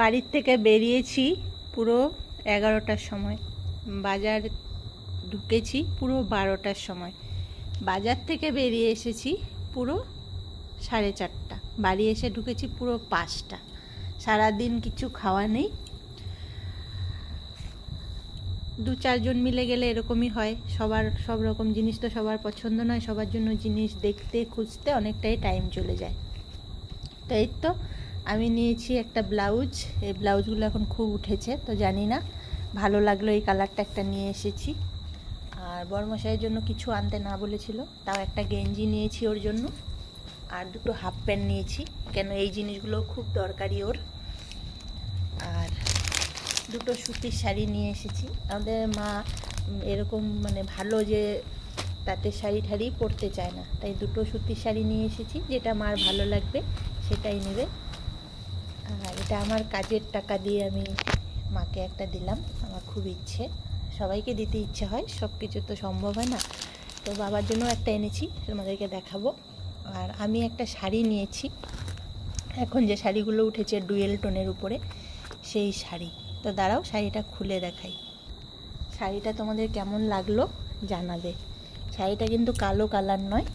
বাড়ির থেকে বেরিয়েছি পুরো এগারোটার সময়। বাজার ঢুকেছি পুরো বারোটার সময়। বাজার থেকে বেরিয়ে এসেছি পুরো সাড়ে চারটা। বাড়ি এসে ঢুকেছি পুরো পাঁচটা। সারাদিন কিছু খাওয়া নেই। দু চারজন মিলে গেলে এরকমই হয়। সবার সব রকম জিনিস তো সবার পছন্দ নয়। সবার জন্য জিনিস দেখতে, খুঁজতে অনেকটাই টাইম চলে যায়। তো এই তো আমি নিয়েছি একটা ব্লাউজ। এই ব্লাউজগুলো এখন খুব উঠেছে, তো জানি না। ভালো লাগল এই কালারটা একটা নিয়ে এসেছি। আর বড়মশাইয়ের জন্য কিছু আনতে না বলেছিল, তাও একটা গেঞ্জি নিয়েছি ওর জন্য। আর দুটো হাফ প্যান্ট নিয়েছি, কেন এই জিনিসগুলো খুব দরকারি ওর। আর দুটো সুতির শাড়ি নিয়ে এসেছি। আমাদের মা এরকম মানে ভালো যে তাঁতের শাড়ি ঠাড়ি পরতে চায় না, তাই দুটো সুতির শাড়ি নিয়ে এসেছি, যেটা মার ভালো লাগবে সেটাই নেবে। এটা আমার কাজের টাকা দিয়ে আমি মাকে একটা দিলাম, আমার খুব ইচ্ছে। সবাইকে দিতে ইচ্ছে হয় সব কিছু তো সম্ভব হয় না। তো বাবার জন্য একটা এনেছি, তোমাদেরকে দেখাবো। আর আমি একটা শাড়ি নিয়েছি। এখন যে শাড়িগুলো উঠেছে ডুয়েল টোনের উপরে, সেই শাড়ি। তো দাঁড়াও, শাড়িটা খুলে দেখাই। শাড়িটা তোমাদের কেমন লাগল জানাবে। শাড়িটা কিন্তু কালো কালার নয়।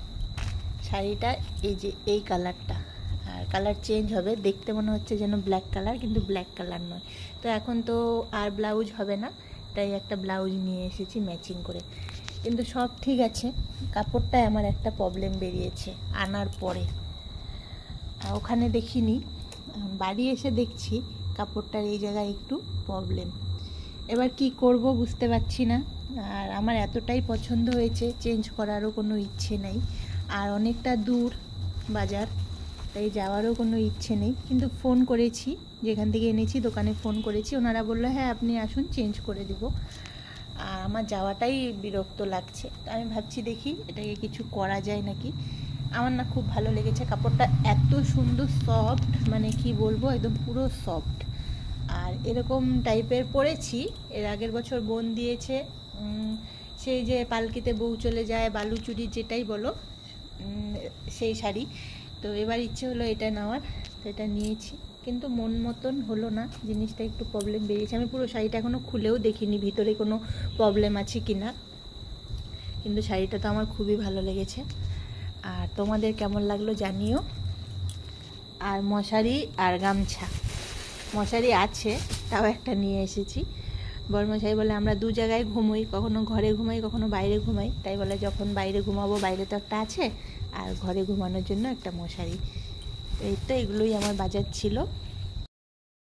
শাড়িটা এই যে, এই কালারটা। আর কালার চেঞ্জ হবে। দেখতে মনে হচ্ছে যেন ব্ল্যাক কালার কিন্তু ব্ল্যাক কালার নয়। তো এখন তো আর ব্লাউজ হবে না, তাই একটা ব্লাউজ নিয়ে এসেছি ম্যাচিং করে। কিন্তু সব ঠিক আছে। কাপড়টায় আমার একটা প্রবলেম বেরিয়েছে আনার পরে। ওখানে দেখিনি। বাড়ি এসে দেখছি কাপড়টার এই জায়গায় একটু প্রবলেম এবার কি করব বুঝতে পারছি না। আর আমার এতটাই পছন্দ হয়েছে চেঞ্জ করারও কোনো ইচ্ছে নেই। আর অনেকটা দূর বাজার। তাই যাওয়ারও কোনো ইচ্ছে নেই। কিন্তু ফোন করেছি, যেখান থেকে এনেছি, দোকানে ফোন করেছি। ওনারা বলল হ্যাঁ আপনি আসুন, চেঞ্জ করে দেবো। আর আমার যাওয়াটাই বিরক্ত লাগছে। তো আমি ভাবছি, দেখি, এটাকে কিছু করা যায় নাকি? আমার না খুব ভালো লেগেছে। কাপড়টা এত সুন্দর সফট মানে কি বলব, একদম পুরো সফট আর এরকম টাইপের পরেছি। এর আগের বছর বোন দিয়েছে সেই যে পালকিতে বউ চলে যায়, বালুচুরি যেটাই বলো সেই শাড়ি। তো এবার ইচ্ছে হলো এটা নেওয়ার, তো এটা নিয়েছি। কিন্তু মন মতন হলো না, জিনিসটা একটু প্রবলেম বেরিয়েছে। আমি পুরো শাড়িটা এখনও খুলেও দেখিনি, ভিতরে কোনো প্রবলেম আছে কি না কিন্তু শাড়িটা তো আমার খুবই ভালো লেগেছে। আর তোমাদের কেমন লাগল জানিও। আর মশারি আর গামছা। মশারি আছে, তাও একটা নিয়ে এসেছি। বড়মশাই বলে, আমরা দু জায়গায় ঘুমোই, কখনো ঘরে ঘুমাই, কখনো বাইরে ঘুমাই। তাই বলে, যখন বাইরে ঘুমাবো, বাইরে তো একটা আছে আর ঘরে ঘুমানোর জন্য একটা মশারি। এই তো এগুলোই আমার বাজার ছিল।